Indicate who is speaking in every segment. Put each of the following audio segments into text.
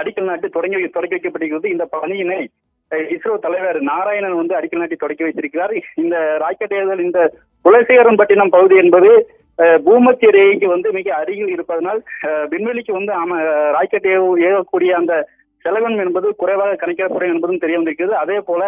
Speaker 1: அடிக்கல் நாட்டு தொடங்கி தொடக்கி வைக்கப்பட்டிருக்கிறது. இந்த பணியினை இஸ்ரோ தலைவர் நாராயணன் வந்து அடிக்கல் நாட்டி தொடக்கி வைத்திருக்கிறார். இந்த ராக்கெட் ஏவுதல் இந்த குலசேகரம்பட்டினம் பகுதி என்பது பூமத்திய ரேகைக்கு வந்து மிக அருகில் இருப்பதனால் விண்வெளிக்கு வந்து ராக்கெட் ஏவ ஏவக்கூடிய அந்த செலவன் என்பது குறைவாக கணக்கிடப்படும் என்பதும் தெரிய வந்திருக்கிறது. அதே போல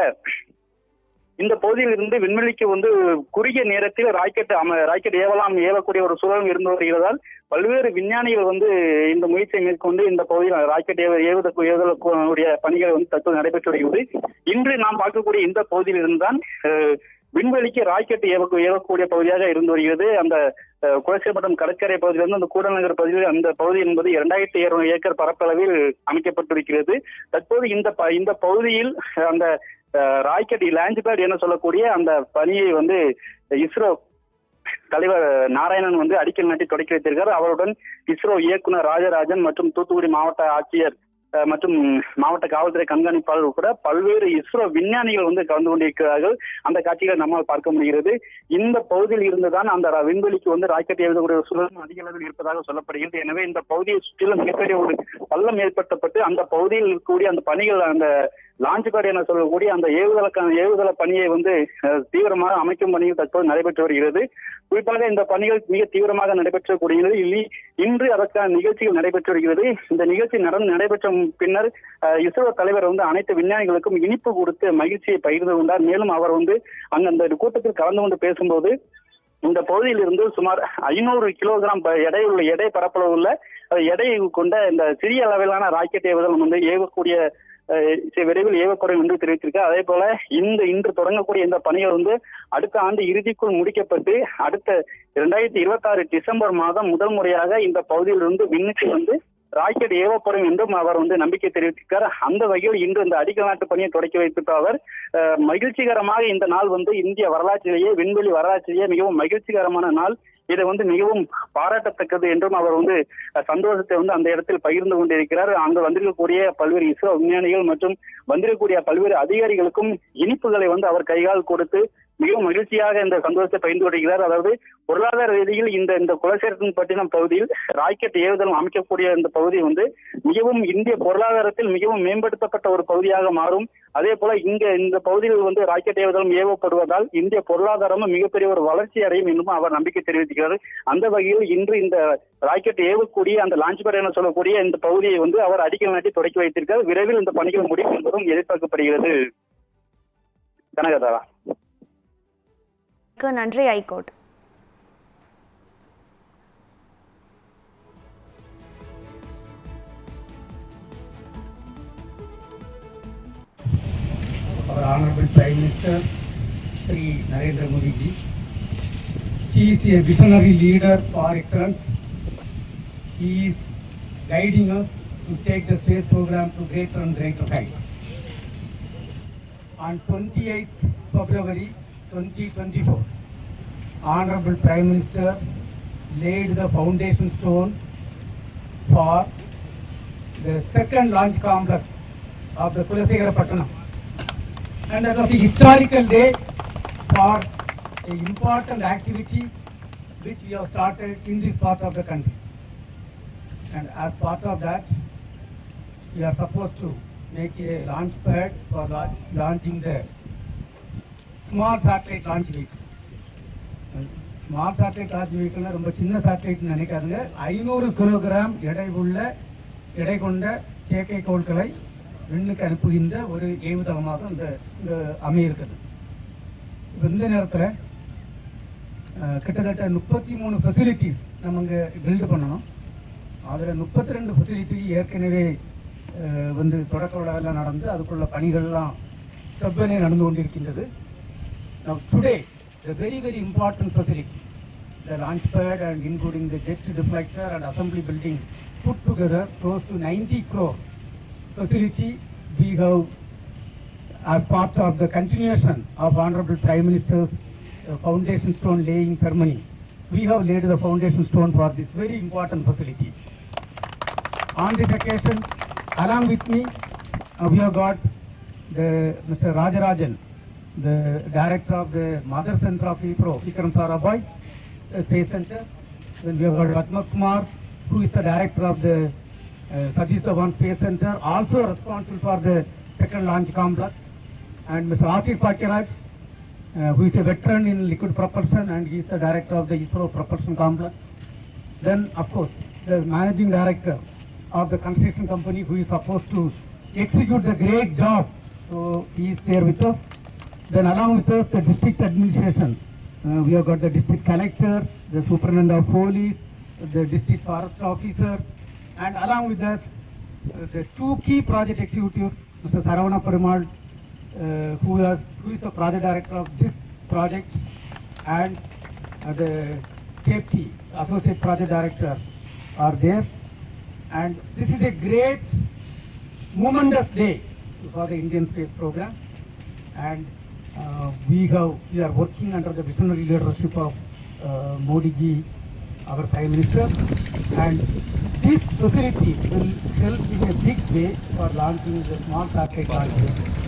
Speaker 1: இந்த பகுதியில் இருந்து விண்வெளிக்கு வந்து குறுகிய நேரத்தில் ராக்கெட் அம ராக்கெட் ஏவலாம் ஏவக்கூடிய ஒரு சூழலும் இருந்து வருகிறதால் பல்வேறு விஞ்ஞானிகள் வந்து இந்த முயற்சியை மேற்கொண்டு இந்த பகுதியில் ராக்கெட் ஏவ ஏவுதற்கு ஏவுதலுடைய பணிகள் வந்து தற்போது நடைபெற்று வருகிறது இன்று நாம் பார்க்கக்கூடிய இந்த பகுதியில் இருந்தான் விண்வெளிக்கு ராக்கெட் ஏவ ஏவக்கூடிய பகுதியாக இருந்து வருகிறது. அந்த குலசேபட்டம் கடற்கரை பகுதியிலிருந்து அந்த கூடநகர் பகுதியில் அந்த பகுதி என்பது இரண்டாயிரத்தி இருநூறு ஏக்கர் பரப்பளவில் அமைக்கப்பட்டிருக்கிறது. தற்போது இந்த ப- இந்த பகுதியில் அந்த அஹ், ராக்கெட் லேண்ட் பேட் என சொல்லக்கூடிய அந்த பணியை வந்து இஸ்ரோ தலைவர் நாராயணன் வந்து அடிக்கல் நாட்டி தொடக்கி வைத்திருக்கிறார் அவருடன் இஸ்ரோ இயக்குனர் ராஜராஜன் மற்றும் தூத்துக்குடி மாவட்ட ஆட்சியர் மற்றும் மாவட்ட காவல்துறை கண்காணிப்பாளர் உட்பட பல்வேறு இஸ்ரோ விஞ்ஞானிகள் வந்து கலந்து கொண்டிருக்கிறார்கள். அந்த காட்சிகளை நம்மால் பார்க்க முடிகிறது. இந்த பகுதியில் இருந்துதான் அந்த விண்வெளிக்கு வந்து ராக்கெட் எழுதக்கூடிய சூழலும் அதிக அளவில் இருப்பதாக சொல்லப்படுகிறது எனவே இந்த பகுதியை சுற்றிலும் மிகப்பெரிய ஒரு பள்ளம் ஏற்படுத்தப்பட்டு அந்த பகுதியில் இருக்கக்கூடிய அந்த பணிகள் அந்த லான்ச் பேட் என சொல்லக்கூடிய அந்த ஏவுதலுக்கான ஏவுதள பணியை வந்து தீவிரமாக அமைக்கும் பணியும் தற்போது நடைபெற்று வருகிறது. குறிப்பாக இந்த பணிகள் மிக தீவிரமாக நடைபெற்றக்கூடிய நிலையில் இன்று அதற்கான நிகழ்ச்சிகள் நடைபெற்று வருகிறது. இந்த நிகழ்ச்சி நடந்து நடைபெற்ற பின்னர் இஸ்ரோ தலைவர் வந்து அனைத்து விஞ்ஞானிகளுக்கும் இனிப்பு கொடுத்து மகிழ்ச்சியை பகிர்ந்து கொண்டார். மேலும் அவர் வந்து அங்க அந்த கூட்டத்தில் கலந்து கொண்டு பேசும்போது இந்த பகுதியில் இருந்து சுமார் ஐநூறு கிலோகிராம் ப- எடை உள்ள எடை பரப்பளவு உள்ள எடையை எடை கொண்ட இந்த சிறிய அளவிலான ராக்கெட் ஏவுதல் வந்து ஏவக்கூடிய விரைவில் ஏவப்படும் என்று தெரிவித்திருக்கார் அதே போல இந்த இன்று தொடங்கக்கூடிய இந்த பணிகள் வந்து அடுத்த ஆண்டு இறுதிக்குள் முடிக்கப்பட்டு அடுத்த இரண்டாயிரத்தி இருபத்தி ஆறு டிசம்பர் மாதம் முதல் முறையாக இந்த பகுதியிலிருந்து விண்ணுக்கு வந்து ராக்கெட் ஏவப்படும் என்றும் அவர் வந்து நம்பிக்கை தெரிவித்திருக்கார். அந்த வகையில் இன்று இந்த அடிக்கல் நாட்டு பணியை தொடக்கி வைத்திருக்க அவர் அஹ், மகிழ்ச்சிகரமாக இந்த நாள் வந்து இந்திய வரலாற்றிலேயே விண்வெளி வரலாற்றிலேயே மிகவும் மகிழ்ச்சிகரமான நாள். இதை வந்து மிகவும் பாராட்டத்தக்கது என்றும் அவர் வந்து சந்தோஷத்தை வந்து அந்த இடத்தில் பகிர்ந்து கொண்டிருக்கிறார். அங்கு வந்திருக்கக்கூடிய பல்வேறு இஸ்ரோ விஞ்ஞானிகள் மற்றும் வந்திருக்கக்கூடிய பல்வேறு அதிகாரிகளுக்கும் இனிப்புகளை வந்து அவர் கைகால் கொடுத்து மிகவும் மகிழ்ச்சியாக இந்த சந்தோஷத்தை பகிர்ந்து கொண்டிருக்கிறார். அதாவது பொருளாதார ரீதியில் இந்த இந்த குலசேரத்தின் பட்டினம் பகுதியில் ராக்கெட் ஏவுதளம் அமைக்கக்கூடிய இந்த பகுதி வந்து மிகவும் இந்திய பொருளாதாரத்தில் மிகவும் மேம்படுத்தப்பட்ட ஒரு பகுதியாக மாறும். அதே போல இங்க இந்த பகுதியில் வந்து ராக்கெட் ஏவுதளம் ஏவப்படுவதால் இந்திய பொருளாதாரமும் மிகப்பெரிய ஒரு வளர்ச்சி அடையும் என்றும் அவர் நம்பிக்கை தெரிவிக்கிறார் அந்த வகையில் இன்று இந்த ராக்கெட் ஏவக்கூடிய அந்த லான்ச் பேட் என சொல்லக்கூடிய இந்த பகுதியை வந்து அவர் அடிக்கல் நாட்டி தொடக்கி வைத்திருக்கார் விரைவில் இந்த பணிகள் முடியும் என்பதும் எதிர்பார்க்கப்படுகிறது. கனகதாரா.
Speaker 2: மிக்க நன்றி ஐகோட்
Speaker 3: our Honorable Prime Minister, Sri Narendra Modi ji. He is a visionary leader par excellence. He is guiding us to take the space program to greater and greater heights. On 28th February 2024, Honorable Prime Minister laid the foundation stone for the second launch complex of the Kulasekara Pattanam and that was a historical day for an important activity which we have started in this part of the country. And as part of that, we are supposed to make a launch pad for la- launching the small satellite launch vehicle small satellite launch வெஹிக்கிள்னா ரொம்ப சின்ன satellite நினைக்காதுங்க. ஐநூறு kilogram எடை உள்ள எடை கொண்ட செயற்கைக்கோள்களை விண்ணுக்கு அனுப்புகின்ற ஒரு ஏவுதளமாக இந்த இந்த அமையிருக்குது இந்த நேரத்தில் கிட்டத்தட்ட முப்பத்தி மூணு ஃபெசிலிட்டிஸ் நம்ம இங்கே பில்டு பண்ணணும். அதில் முப்பத்தி ரெண்டு ஃபெசிலிட்டி ஏற்கனவே வந்து தொடக்க விழாவெல்லாம் நடந்து அதுக்குள்ள பணிகள்லாம் செவ்வனே நடந்து கொண்டிருக்கின்றது. Now today, the very very important facility, the launch pad and including the jet deflector and assembly building put together close to 90 crore facility we have as part of the continuation of Honorable Prime Minister's uh, foundation stone laying ceremony. We have laid the foundation stone for this very important facility. On this occasion, along with me, uh, we have got the Mr. Rajarajan, the director of the Mother Center of ISRO, Vikram Sarabhai, Space Center. Then we have got Ratma Kumar, who is the director of the uh, Satish Dhawan Space Center, also responsible for the second launch complex, and Mr. Asir Pakiraj, uh, who is a veteran in liquid propulsion and he is the director of the ISRO propulsion complex. Then, of course, the managing director of the construction company who is supposed to execute the great job. So he is there with us. Then along with us, the district administration. Uh, we have got the district collector, the superintendent of police, the district forest officer, and along with us, uh, the two key project executives, Mr. Saravana Parimal, uh, who, was, who is the project director of this project, and uh, the safety associate project director are there. And this is a great, momentous day for the Indian space program. And we have, we are working under the visionary leadership of uh, Modi ji, our Prime Minister. And this facility will help in a big way for launching the small satellite launch.